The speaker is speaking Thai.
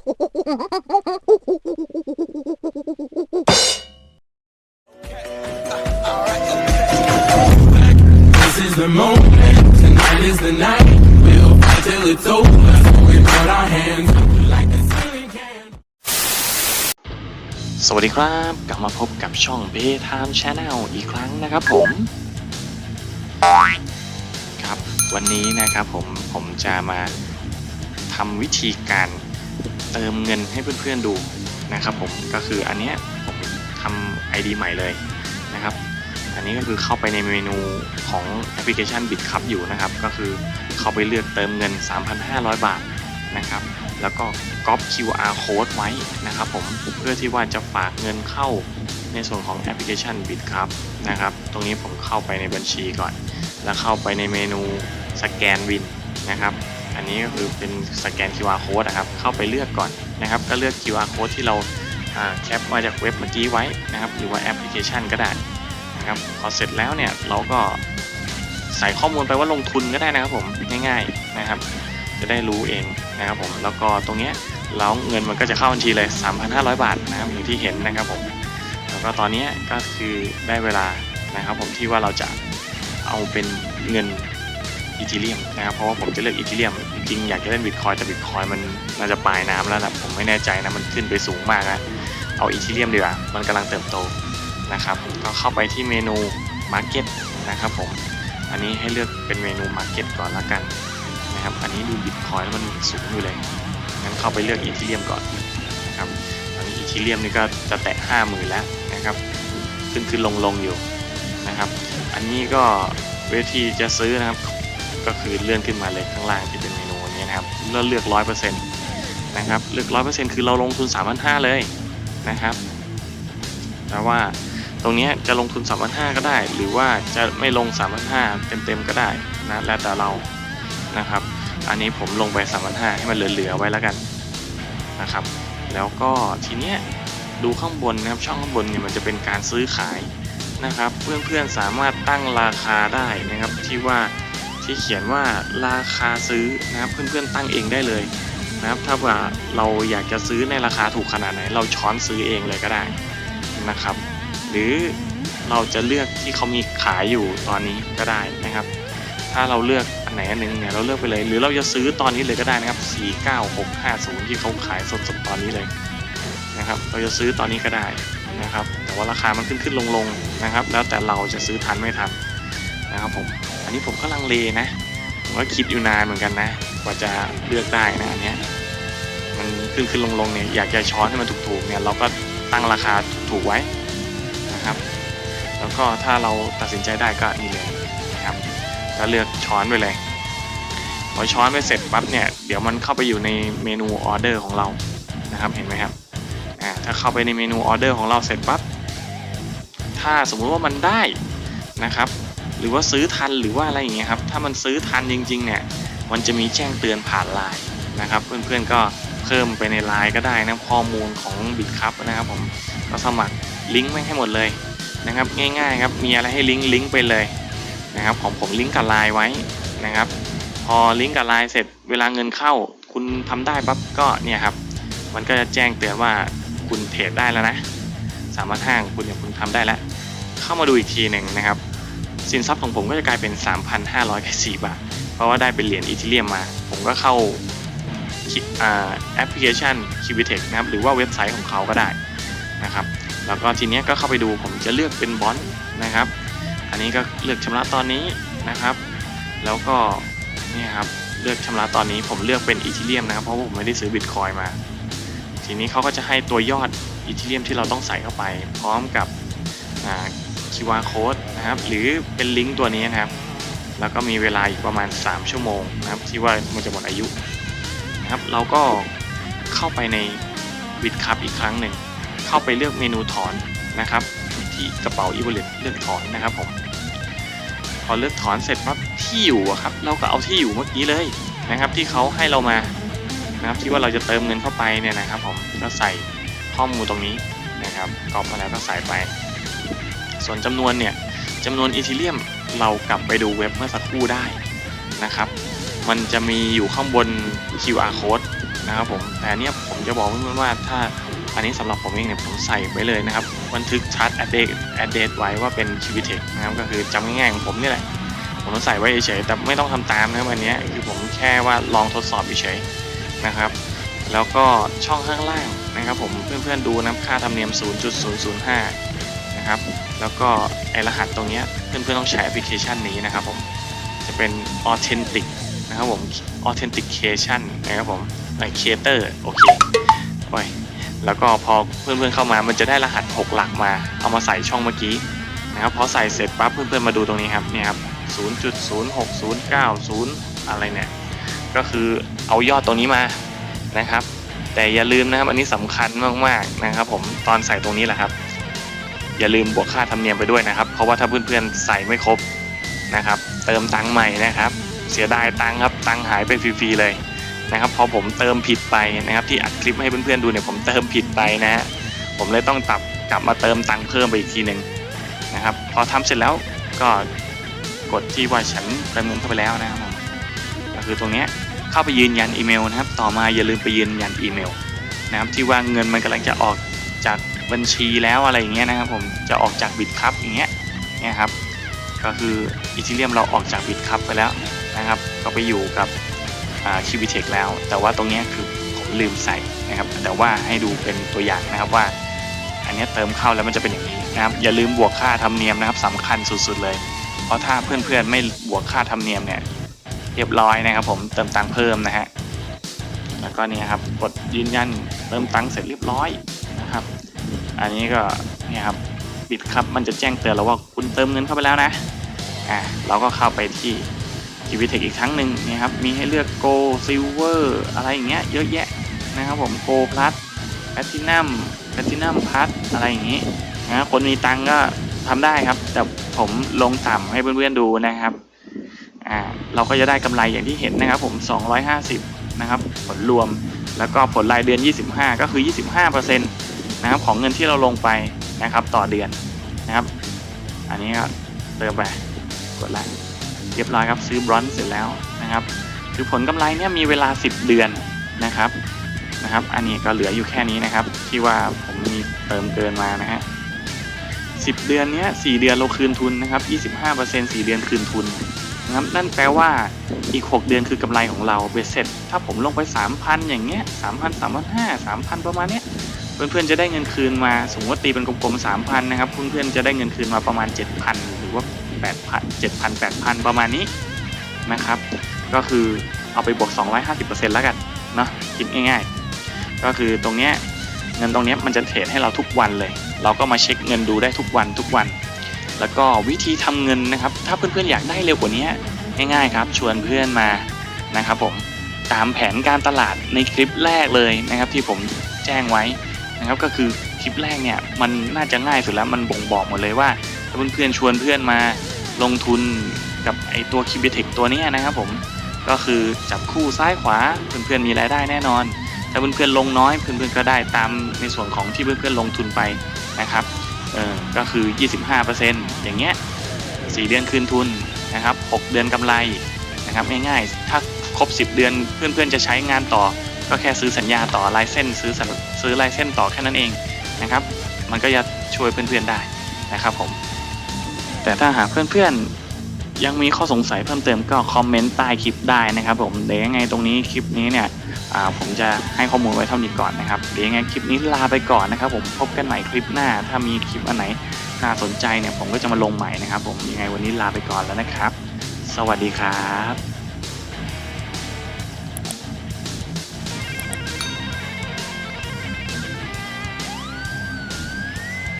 This is the moment, tonight is the night. We'll fight till it's over. So we put our hands up like the ceiling can. สวัสดีครับ กลับมาพบกับช่อง b a y Time Channel อีกครั้งนะครับผม ครับ วันนี้นะครับผม ผมจะมาทำวิธีการ เติมเงินให้เพื่อนๆดูนะครับผมก็คืออันนี้ผมทำ ID ใหม่เลยนะครับ อันนี้ก็คือเข้าไปในเมนูของแอปพลิเคชัน BitCup อยู่นะครับ ก็คือเข้าไปเลือกเติมเงิน 3,500 บาทนะครับ แล้วก็ก๊อป QR code ไว้นะครับผมเพื่อที่ว่าจะฝากเงินเข้าในส่วนของแอปพลิเคชัน BitCup นะครับ ตรงนี้ผมเข้าไปในบัญชีก่อน แล้วเข้าไปในเมนูสแกนวินนะครับ อันนี้ก็คือเป็นสแกน QR code นะครับ เข้าไปเลือกก่อนนะครับ ก็เลือก QR code ที่เราแคปมาจากเว็บเมื่อกี้ไว้นะครับ หรือว่าแอปพลิเคชันก็ได้นะครับ พอเสร็จแล้วเนี่ยเราก็ใส่ข้อมูลไปว่าลงทุนก็ได้นะครับผมง่ายๆนะครับ จะได้รู้เองนะครับผมแล้วก็ตรงเนี้ยแล้วเงินมันก็จะเข้าบัญชีเลย 3,500 บาทนะครับอย่างที่เห็นนะครับผมแล้วก็ตอนนี้ก็คือได้เวลานะครับผมที่ว่าเราจะเอาเป็นเงิน อีทีเรียมนะครับเพราะว่าผมจะเลือกอีทีเรียมจริงๆอยากจะเล่นบิตคอยแต่บิตคอยมันน่าจะปลายน้ำแล้วนะผมไม่แน่ใจนะมันขึ้นไปสูงมากนะเอาอีทีเรียมดีกว่ามันกำลังเติบโตนะครับก็เข้าไปที่เมนู Market นะครับผมอันนี้ให้เลือกเป็นเมนู Market ก่อนละกันนะครับอันนี้ดูบิตคอยแล้วมันสูงอยู่เลยงั้นเข้าไปเลือกอีทีเรียมก่อนนะครับตอนนี้อีทีเรียมนี่ก็จะแตะห้าหมื่นแล้วนะครับขึ้นขึ้นลงลงอยู่นะครับ อันนี้ก็เวทีจะซื้อนะครับ ก็คือเลื่อนขึ้นมาเลยข้างล่างที่เป็นเมนูนี้นะครับเลือกเลือกร้อยเปอร์เซ็นต์นะครับเลือกร้อยเปอร์เซ็นต์คือเราลงทุนสามพันห้าเลยนะครับแต่ว่าตรงนี้จะลงทุน 3 5 0 0ก็ได้ หรือว่าจะไม่ลง 3 5 0 0เต็มๆก็ได้นะแล้วแต่เรานะครับ อันนี้ผมลงไป 3 5 0 0ให้มันเหลือๆไว้แล้วกันนะครับ แล้วก็ทีเนี้ยดูข้างบนนะครับช่องข้างบนเนี่ยมันจะเป็นการซื้อขายนะครับ เพื่อนๆสามารถตั้งราคาได้นะครับที่ว่า ที่เขียนว่าราคาซื้อนะครับเพื่อนๆตั้งเองได้เลยนะครับถ้าว่าเราอยากจะซื้อในราคาถูกขนาดไหน เราช้อนซื้อเองเลยก็ได้นะครับ หรือเราจะเลือกที่เขามีขายอยู่ตอนนี้ก็ได้นะครับ ถ้าเราเลือกอันไหนอันหนึงเนี่ยเราเลือกไปเลย หรือเราจะซื้อตอนนี้เลยก็ได้นะครับ 49650 ที่เขาขายสดๆตอนนี้เลยนะครับ เราจะซื้อตอนนี้ก็ได้นะครับ แต่ว่าราคามันขึ้นขึ้นลงลงๆนะครับ แล้วแต่เราจะซื้อทันไม่ทันนะครับผม นนี้ผมก็ลังเลนะผมก็คิดอยู่นานเหมือนกันนะ กว่าจะเลือกได้นะอันเนี้ยมันขึ้นขึ้นลงลงๆเนี่ยอยากจะช้อนให้มันถูกๆเนี่ยเราก็ตั้งราคาถูกๆไว้นะครับ แล้วก็ถ้าเราตัดสินใจได้ก็นี่เลยนะครับก็เลือกช้อนไปเลยพอช้อนไปเสร็จปั๊บเนี่ยเดี๋ยวมันเข้าไปอยู่ในเมนูออเดอร์ของเรานะครับเห็นไหมครับอ่าถ้าเข้าไปในเมนูออเดอร์ของเราเสร็จปั๊บถ้าสมมุติว่ามันได้นะครับ หรือว่าซื้อทันหรือว่าอะไรอย่างเงี้ยครับถ้ามันซื้อทันจริงๆเนี่ยมันจะมีแจ้งเตือนผ่านไลน์นะครับเพื่อนๆก็เพิ่มไปในไลน์ก็ได้นะข้อมูลของบิตครับนะครับผมก็สมัครลิงก์แม่ให้หมดเลยนะครับง่ายๆครับมีอะไรให้ลิงก์ลิงก์ไปเลยนะครับของผมลิงก์กับไลน์ไว้นะครับ พอลิงก์กับไลน์เสร็จเวลาเงินเข้า คุณทำได้ปั๊บก็เนี่ยครับมันก็จะแจ้งเตือนว่าคุณเทรดได้แล้วนะสามารถห้างคุณเนี่ยคุณทำได้แล้ว เข้ามาดูอีกทีหนึ่งนะครับ สินทรัพย์ของผมก็จะกลายเป็น 3,504บาท เพราะว่าได้เป็นเหรียญอีเทเรียมมา ผมก็เข้าแอปพลิเคชัน k i b i t e c h นะครับ หรือว่าเว็บไซต์ของเขาก็ได้นะครับ แล้วก็ทีนี้ก็เข้าไปดูผมจะเลือกเป็นบอลนะครับ อันนี้ก็เลือกชำระตอนนี้นะครับ แล้วก็นี่ครับเลือกชำระตอนนี้ผมเลือกเป็นอีทีเรียมนะครับ เพราะว่าผมไม่ได้ซื้อบิตคอยมา ทีนี้เขาก็จะให้ตัวยอดอีทีเรียมที่เราต้องใส่เข้าไป พร้อมกับ QR code นะครับ หรือเป็นลิงก์ตัวนี้นะครับ แล้วก็มีเวลาอีกประมาณ 3 ชั่วโมงนะครับ ที่ว่ามันจะหมดอายุนะครับ เราก็เข้าไปในบิตคัพอีกครั้งหนึ่ง เข้าไปเลือกเมนูถอนนะครับ ที่กระเป๋า e w a l l e t เลือกถอนนะครับผม พอเลือกถอนเสร็จปั๊บที่อยู่อะครับ เราก็เอาที่อยู่เมื่อกี้เลยนะครับ ที่เขาให้เรามานะครับที่ว่าเราจะเติมเงินเข้าไปเนี่ยนะครับ ผมก็ใส่ข้อมูลตรงนี้นะครับกรอกมาแล้วก็ใส่ไป ส่วนจำนวนเนี่ยจำนวนอีทีเรียมเรากลับไปดูเว็บเมื่อสักครู่ได้นะครับ มันจะมีอยู่ข้างบน QR code นะครับผมแต่เนี้ยผมจะบอกเพื่อนๆว่าถ้าอันนี้สำหรับผมเองเนี่ยผมใส่ไว้เลยนะครับบันทึกชาร์ต address address ไว้ว่าเป็น q b t e c h นะครับก็คือจำง่ายๆของผมนี่แหละผมใส่ไว้เฉยๆแต่ไม่ต้องทำตามนะครับอันนี้คือผมแค่ว่าลองทดสอบเฉยๆนะครับแล้วก็ช่องข้างล่างนะครับผมเพื่อนๆดูนะค่าธรรมเนียม 0.005 แล้วก็ไอรหัสตรงนี้เพื่อนๆต้องใช้แอปพลิเคชันนี้นะครับผม จะเป็น authentic นะครับผม authentication นะครับผมไอ creator โอเคโอ้ยแล้วก็พอเพื่อนๆเข้ามามันจะได้รหัส 6 หลักมา เอามาใส่ช่องเมื่อกี้นะครับพอใส่เสร็จปั๊บเพื่อนๆมาดูตรงนี้ครับเนี่ยครับ0.06090อะไรเนี่ยก็คือเอายอดตรงนี้มานะครับ แต่อย่าลืมนะครับอันนี้สำคัญมากๆนะครับ ผมตอนใส่ตรงนี้แหละครับ อย่าลืมบวกค่าธรรมเนียมไปด้วยนะครับ เพราะว่าถ้าเพื่อนๆใส่ไม่ครบนะครับ เติมตังค์ใหม่นะครับ เสียดายตังค์ครับตังค์หายไปฟรีๆเลยนะครับพอผมเติมผิดไปนะครับ ที่อัดคลิปให้เพื่อนๆดูเนี่ยผมเติมผิดไปนะฮะผมเลยต้องตับกลับมาเติมตังค์เพิ่มไปอีกทีหนึ่งนะครับ พอทำเสร็จแล้วก็กดที่ว่าฉันเติมเงินเข้าไปแล้วนะครับก็คือตรงนี้เข้าไปยืนยันอีเมลนะครับ ต่อมาอย่าลืมไปยืนยันอีเมลนะครับที่ว่าเงินมันกำลังจะออกจาก บัญชีแล้วอะไรอย่างเงี้ยนะครับผมจะออกจากบิตครับอย่างเงี้ยเนี่ยครับก็คืออีทีเรียมเราออกจากบิตครับไปแล้วนะครับ ก็ไปอยู่กับคิวิเทคแล้ว แต่ว่าตรงเนี้ยคือผมลืมใส่นะครับ แต่ว่าให้ดูเป็นตัวอย่างนะครับว่า อันนี้เติมเข้าแล้วมันจะเป็นอย่างนี้นะครับ อย่าลืมบวกค่าธรรมเนียมนะครับสำคัญสุดๆเลย เพราะถ้าเพื่อนๆไม่บวกค่าธรรมเนียมเนี่ยเรียบร้อยนะครับ ผมเติมตังค์เพิ่มนะฮะแล้วก็นี่ครับกดยืนยันเติมตังค์เสร็จเรียบร้อย อันนี้ก็เนี่ยครับบิดครับมันจะแจ้งเตือนเราว่าคุณเติมเงินเข้าไปแล้วนะอ่าเราก็เข้าไปที่ทีวีเทคอีกครั้งหนึ่งนี่ครับมีให้เลือกโกลซิลเวอร์อะไรอย่างเงี้ยเยอะแยะนะครับผมโกลพลัสแพทินัมแพทินัมพัทอะไรอย่างงี้นะคนมีตังก็ทำได้ครับ แต่ผมลงต่ำให้เพื่อนๆดูนะครับอ่าเราก็จะได้กำไรอย่างที่เห็นนะครับ ผม 250 นะครับ ผลรวมแล้วก็ผลรายเดือน 25 ก็คือ 25%น นะครับของเงินที่เราลงไปนะครับต่อเดือนนะครับ อันนี้ก็เติมไปกดไลค์เรียบร้อยครับซื้อบรอนซ์เสร็จแล้วนะครับ คือผลกำไรเนี่ยมีเวลา 10 เดือนนะครับนะครับ อันนี้ก็เหลืออยู่แค่นี้นะครับ ที่ว่าผมมีเติมเกินมานะฮะ10เดือนเนี้ย4เดือนเราคืนทุนนะครับ25% 4 เดือนคืนทุนนะครับนั่นแปลว่าอีก 6 เดือนคือกำไรของเราเบสเสร็จ ถ้าผมลงไป 3,000 อย่างเงี้ย3,000 3,500 3,000 ประมาณเนี้ย เพื่อนๆจะได้เงินคืนมาสมมติว่าตีเป็นกลมๆ3,000นนะครับเพื่อนๆจะได้เงินคืนมาประมาณ 7,000 หรือว่า 8,000 7,000 8,000 ประมาณนี้นะครับ ก็คือเอาไปบวก 250%แล้วกันเนาะคิดง่ายๆ ก็คือตรงเนี้ยเงินตรงเนี้ยมันจะเทรดให้เราทุกวันเลย เราก็มาเช็คเงินดูได้ทุกวันทุกวัน แล้วก็วิธีทำเงินนะครับ ถ้าเพื่อนๆอยากได้เร็วกว่านี้ง่ายๆครับ ชวนเพื่อนมานะครับผมตามแผนการตลาดในคลิปแรกเลยนะครับที่ผมแจ้งไว้ นะครับก็คือคลิปแรกเนี่ยมันน่าจะง่ายสุดแล้วมันบ่งบอกหมดเลยว่าถ้าเพื่อนๆชวนเพื่อนมาลงทุนกับไอตัวคิบิเทคตัวนี้นะครับผมก็คือจับคู่ซ้ายขวาเพื่อนๆมีรายได้แน่นอน ถ้าเพื่อนๆลงน้อยเพื่อนๆก็ได้ตามในส่วนของที่เพื่อนๆลงทุนไปนะครับเออก็คือ 25%อย่างเงี้ย4เดือนคืนทุนนะครับ 6 เดือนกำไรนะครับง่ายๆ ถ้าครบ 10 เดือนเพื่อนๆจะใช้งานต่อ ก็แค่ซื้อสัญญาต่อลายเส้นซื้อสัญซื้อลายเส้นต่อแค่นั้นเองนะครับ มันก็จะช่วยเพื่อนๆได้นะครับผม แต่ถ้าหากเพื่อนๆยังมีข้อสงสัยเพิ่มเติมก็คอมเมนต์ใต้คลิปได้นะครับ ผมเดี๋ยวยังไงตรงนี้คลิปนี้เนี่ยผมจะให้ข้อมูลไว้เท่านี้ก่อนนะครับเดี๋ยวยังไงคลิปนี้ลาไปก่อนนะครับ ผมพบกันใหม่คลิปหน้า ถ้ามีคลิปอันไหนน่าสนใจเนี่ยผมก็จะมาลงใหม่นะครับ ผมยังไงวันนี้ลาไปก่อนแล้วนะครับ สวัสดีครับ